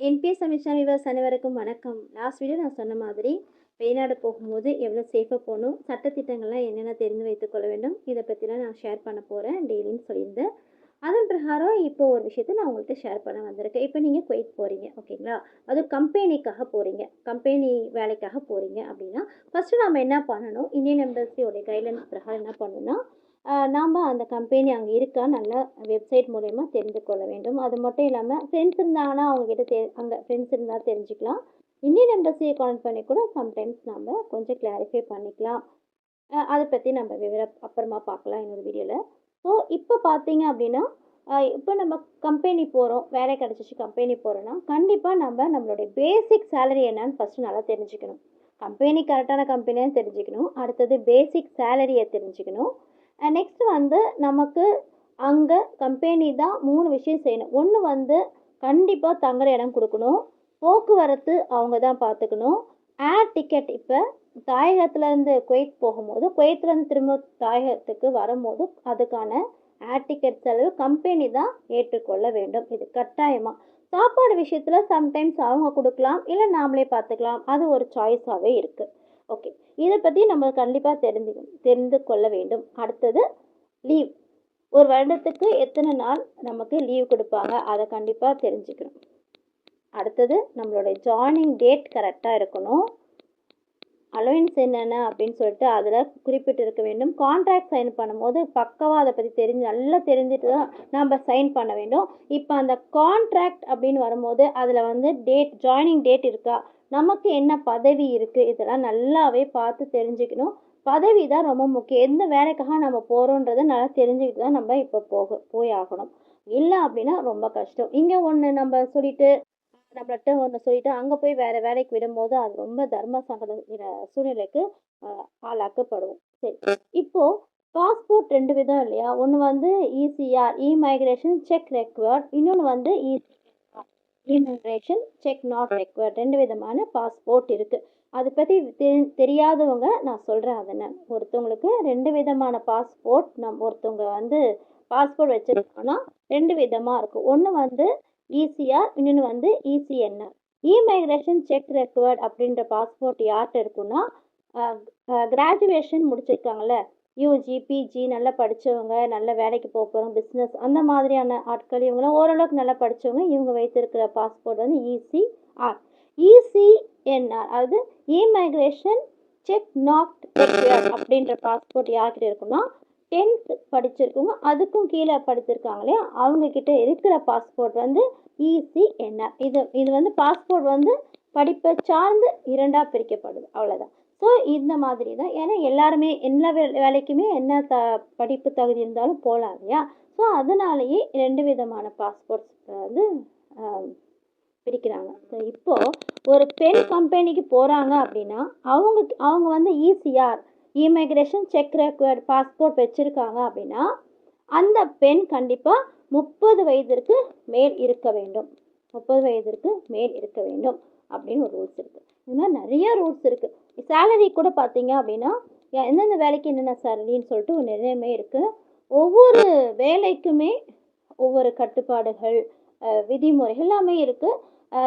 NPS Samisha விவாஸ் அனைவருக்கும் வணக்கம். Last video நான் சொன்ன மாதிரி வெளிநாடு போகும்போது எவ்வளோ சேஃபாக போகணும் சட்டத்திட்டங்கள்லாம் என்னென்ன தெரிந்து வைத்துக்கொள்ள வேண்டும் இதை பற்றிலாம் நான் ஷேர் பண்ண போகிறேன் டெய்லின்னு சொல்லியிருந்தேன் அதன் பிரகாரம் இப்போ ஒரு விஷயத்த நான் உங்கள்கிட்ட ஷேர் பண்ண வந்திருக்கேன். இப்போ நீங்கள் குவைத் போகிறீங்க ஓகேங்களா அது கம்பெனிக்காக போகிறீங்க கம்பெனி வேலைக்காக போகிறீங்க அப்படின்னா ஃபஸ்ட்டு நம்ம என்ன பண்ணணும் இந்தியன் எம்பசியோடைய கைட்லைன்ஸ் பிரகாரம் என்ன பண்ணணும்னா நாம் அந்த கம்பெனி அங்கே இருக்கா? நல்லா வெப்சைட் மூலயமா தெரிந்து கொள்ள வேண்டும். அது மட்டும் இல்லாமல் ஃப்ரெண்ட்ஸ் இருந்தாங்கன்னா அவங்கக்கிட்ட தெ அங்கே ஃப்ரெண்ட்ஸ் இருந்தால் தெரிஞ்சுக்கலாம். இந்தியன் எம்பசியை கால் பண்ணி கூட சம்டைம்ஸ் நம்ம கொஞ்சம் கிளாரிஃபை பண்ணிக்கலாம். அதை பற்றி நம்ம விவரம் அப்புறமா பார்க்கலாம் இன்னொரு வீடியோவில் ஸோ இப்போ பார்த்தீங்க அப்படின்னா இப்போ நம்ம கம்பெனி போகிறோம் வேலை கிடச்சிச்சு கம்பெனி போகிறோன்னா கண்டிப்பாக நம்ம நம்மளுடைய பேசிக் சேலரி என்னன்னு ஃபஸ்ட்டு நல்லா தெரிஞ்சுக்கணும். கம்பெனி கரெக்டான கம்பெனியாக தெரிஞ்சுக்கணும். அடுத்தது பேசிக் சேலரியை தெரிஞ்சுக்கணும். நெக்ஸ்ட் வந்து நமக்கு அங்கே கம்பெனி தான் மூணு விஷயம் செய்யணும். ஒன்று வந்து கண்டிப்பாக தங்குற இடம் கொடுக்கணும். போக்குவரத்து அவங்க தான் பார்த்துக்கணும் ஏர் டிக்கெட் இப்போ தாயகத்துலேருந்து குவைத் போகும்போது குவைத்துலேருந்து திரும்ப தாயகத்துக்கு வரும்போது அதுக்கான ஏர் டிக்கெட் செலவு கம்பெனி தான் ஏற்றுக்கொள்ள வேண்டும். இது கட்டாயமாக சாப்பாடு விஷயத்தில் சம்டைம்ஸ் அவங்க கொடுக்கலாம் இல்லை நாமளே பார்த்துக்கலாம் அது ஒரு சாய்ஸாகவே இருக்குது ஓகே இதை பற்றி நம்ம கண்டிப்பாக தெரிந்து தெரிந்து கொள்ள வேண்டும். அடுத்தது லீவ் ஒரு வருடத்துக்கு எத்தனை நாள் நமக்கு லீவ் கொடுப்பாங்க? அதை கண்டிப்பாக தெரிஞ்சுக்கணும். அடுத்தது நம்மளுடைய ஜாயினிங் டேட் கரெக்டாக இருக்கணும். அலோயன்ஸ் என்னென்ன அப்படின்னு சொல்லிட்டு அதில் குறிப்பிட்டிருக்க வேண்டும். கான்ட்ராக்ட் சைன் பண்ணும்போது பக்கவாக அதை பற்றி தெரிஞ்சு நல்லா தெரிஞ்சுட்டு தான் நம்ம சைன் பண்ண வேண்டும். இப்போ அந்த கான்ட்ராக்ட் அப்படின்னு வரும்போது அதில் வந்து டேட் ஜாயினிங் டேட் இருக்கா? நமக்கு என்ன பதவி இருக்குது இதெல்லாம் நல்லாவே பார்த்து தெரிஞ்சுக்கணும். பதவி தான் ரொம்ப முக்கியம். எந்த வேலைக்காக நம்ம போகிறோன்றதை நல்லா தெரிஞ்சுக்கிட்டு தான் நம்ம இப்போ போக போய் ஆகணும். இல்லை அப்படின்னா ரொம்ப கஷ்டம். இங்கே ஒன்று நம்ம சொல்லிட்டு நம்மள்ட்ட ஒன்று சொல்லிட்டு அங்கே போய் வேறு வேலைக்கு விடும்போது அது ரொம்ப தர்ம சங்கட சூழ்நிலைக்கு ஆளாக்கப்படுவோம். சரி. இப்போது பாஸ்போர்ட் ரெண்டு விதம் இல்லையா? ஒன்று வந்து ECR E migration check required இன்னொன்று வந்து இமிக்ரேஷன் செக் நாட் ரெக்வர்ட் ரெண்டு விதமான பாஸ்போர்ட் இருக்குது அதை பற்றி தெரி தெரியாதவங்க நான் சொல்கிறேன் அதை நான் ஒருத்தவங்களுக்கு ரெண்டு விதமான பாஸ்போர்ட் நம் ஒருத்தவங்க வந்து பாஸ்போர்ட் வச்சுருக்கோன்னா ரெண்டு விதமாக இருக்கும். ஒன்று வந்து இசிஆர் இன்னொன்று வந்து இசிஎன்ஆர் இமைக்ரேஷன் செக் ரெக்வர்ட் அப்படின்ற பாஸ்போர்ட் யார்கிட்ட இருக்குன்னா கிராஜுவேஷன் முடிச்சிருக்காங்கல்ல? யூஜி பிஜி நல்லா படித்தவங்க நல்ல வேலைக்கு போக போகிறவங்க பிஸ்னஸ் அந்த மாதிரியான ஆட்கள் இவங்களாம் ஓரளவுக்கு நல்லா படித்தவங்க இவங்க வைத்திருக்கிற பாஸ்போர்ட் வந்து இசிஆர் இசிஎன்ஆர் அதாவது இமைக்ரேஷன் செக் நாட் ரெக்வயர்ட் அப்படின்ற பாஸ்போர்ட் யார்கிட்ட இருக்குன்னா டென்த் படிச்சிருக்கவங்க அதுக்கும் கீழே படிச்சிருக்காங்களே அவங்க கிட்ட இருக்கிற பாஸ்போர்ட் வந்து இசிஎன்ஆர் இது இது வந்து பாஸ்போர்ட் வந்து படிப்பை சார்ந்து இரண்டாக பிரிக்கப்படுது. அவ்வளோதான் ஸோ இந்த மாதிரி தான் ஏன்னா எல்லாருமே எல்லா வே வேலைக்குமே என்ன த படிப்பு தகுதி இருந்தாலும் போகலாம் இல்லையா? ஸோ அதனாலேயே ரெண்டு விதமான பாஸ்போர்ட்ஸ் வந்து பிரிக்கிறாங்க. ஸோ இப்போது ஒரு பெண் கம்பெனிக்கு போகிறாங்க அப்படின்னா அவங்க அவங்க வந்து ECR emigration check required passport வச்சுருக்காங்க அப்படின்னா அந்த பெண் கண்டிப்பாக முப்பது வயதிற்கு மேல் இருக்க வேண்டும். முப்பது வயதிற்கு மேல் இருக்க வேண்டும் அப்படின்னு ஒரு ரூல்ஸ் இருக்குது இது மாதிரி நிறைய ரூல்ஸ் இருக்குது சேலரி கூட பார்த்தீங்க அப்படின்னா எ- எந்தெந்த வேலைக்கு என்னென்ன சேலரின்னு சொல்லிட்டு ஒரு நிர்ணயமே இருக்குது ஒவ்வொரு வேலைக்குமே ஒவ்வொரு கட்டுப்பாடுகள் விதிமுறைகள் எல்லாமே இருக்குது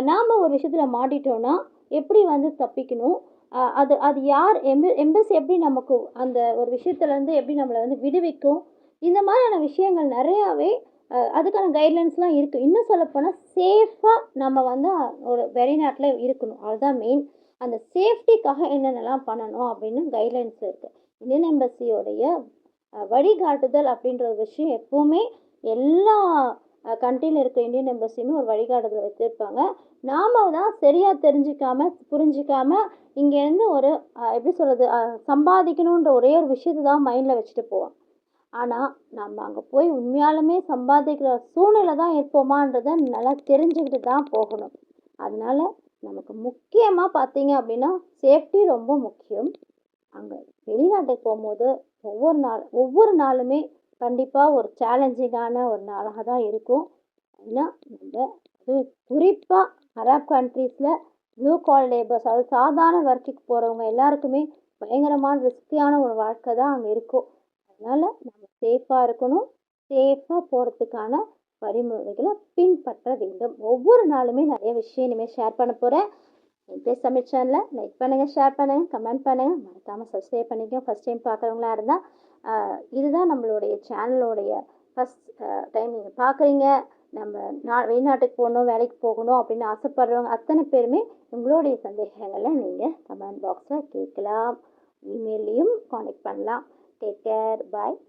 நாம் ஒரு விஷயத்தில் மாட்டிட்டோம்னா எப்படி வந்து தப்பிக்கணும்? அது அது யார்? எம்பி எம்பசி எப்படி நமக்கு அந்த ஒரு விஷயத்துலேருந்து எப்படி நம்மளை வந்து விடுவிக்கும்? இந்த மாதிரியான விஷயங்கள் நிறையாவே அதுக்கான கைட்லைன்ஸ்லாம் இருக்குது இன்னும் சொல்லப்போனால் சேஃபாக நம்ம வந்து ஒரு வெளிநாட்டில் இருக்கணும். அதுதான் மெயின் அந்த சேஃப்டிக்காக என்னென்னலாம் பண்ணணும் அப்படின்னு கைட்லைன்ஸ் இருக்குது இந்தியன் எம்பசியோடைய வழிகாட்டுதல் அப்படின்ற ஒரு விஷயம் எப்போவுமே எல்லா கண்ட்ரியில் இருக்க இந்தியன் எம்பசியுமே ஒரு வழிகாட்டுதல் வச்சுருப்பாங்க. நாம் தான் சரியாக தெரிஞ்சிக்காமல் புரிஞ்சிக்காமல் இங்கேருந்து ஒரு எப்படி சொல்கிறது சம்பாதிக்கணுன்ற ஒரே ஒரு விஷயத்தை தான் மைண்டில் வச்சுட்டு போவோம். ஆனால் நம்ம அங்கே போய் உண்மையாலுமே சம்பாதிக்கிற சூழ்நிலை தான் இருப்போமான்றதை நல்லா தெரிஞ்சுக்கிட்டு தான் போகணும். அதனால நமக்கு முக்கியமாக பார்த்தீங்க அப்படின்னா சேஃப்டி ரொம்ப முக்கியம். அங்கே வெளிநாட்டுக்கு போகும்போது ஒவ்வொரு நாள் ஒவ்வொரு நாளுமே கண்டிப்பாக ஒரு சேலஞ்சிங்கான ஒரு நாளாக தான் இருக்கும். ஏன்னா நம்ம குறிப்பாக அரப் கண்ட்ரீஸில் ப்ளூ கால் லேபர்ஸ் அதாவது சாதாரண ஒர்க்குக்கு போகிறவங்க எல்லாருக்குமே பயங்கரமான ரிஸ்கியான ஒரு வாழ்க்கை தான் அங்கே இருக்கும். அதனால் நம்ம சேஃபாக இருக்கணும். சேஃபாக போகிறதுக்கான வழிமுறைகளை பின்பற்ற வேண்டும். ஒவ்வொரு நாளுமே நிறைய விஷயம் இனிமேல் ஷேர் பண்ண போகிறேன் என் சமையல் சேனலில் லைக் பண்ணுங்கள் ஷேர் பண்ணுங்கள் கமெண்ட் பண்ணுங்கள் மறக்காமல் சப்ஸ்கிரைப் பண்ணிக்கோங்க. ஃபஸ்ட் டைம் பார்க்குறவங்களா இருந்தால் இதுதான் நம்மளுடைய சேனலோடைய ஃபஸ்ட் டைம் நீங்கள் பார்க்குறீங்க. நம்ம நா வெளிநாட்டுக்கு போகணும் வேலைக்கு போகணும் அப்படின்னு ஆசைப்படுறவங்க அத்தனை பேருமே உங்களுடைய சந்தேகங்களை நீங்கள் கமெண்ட் பாக்ஸில் கேட்கலாம். இமெயிலையும் காண்டாக்ட் பண்ணலாம். Take care bye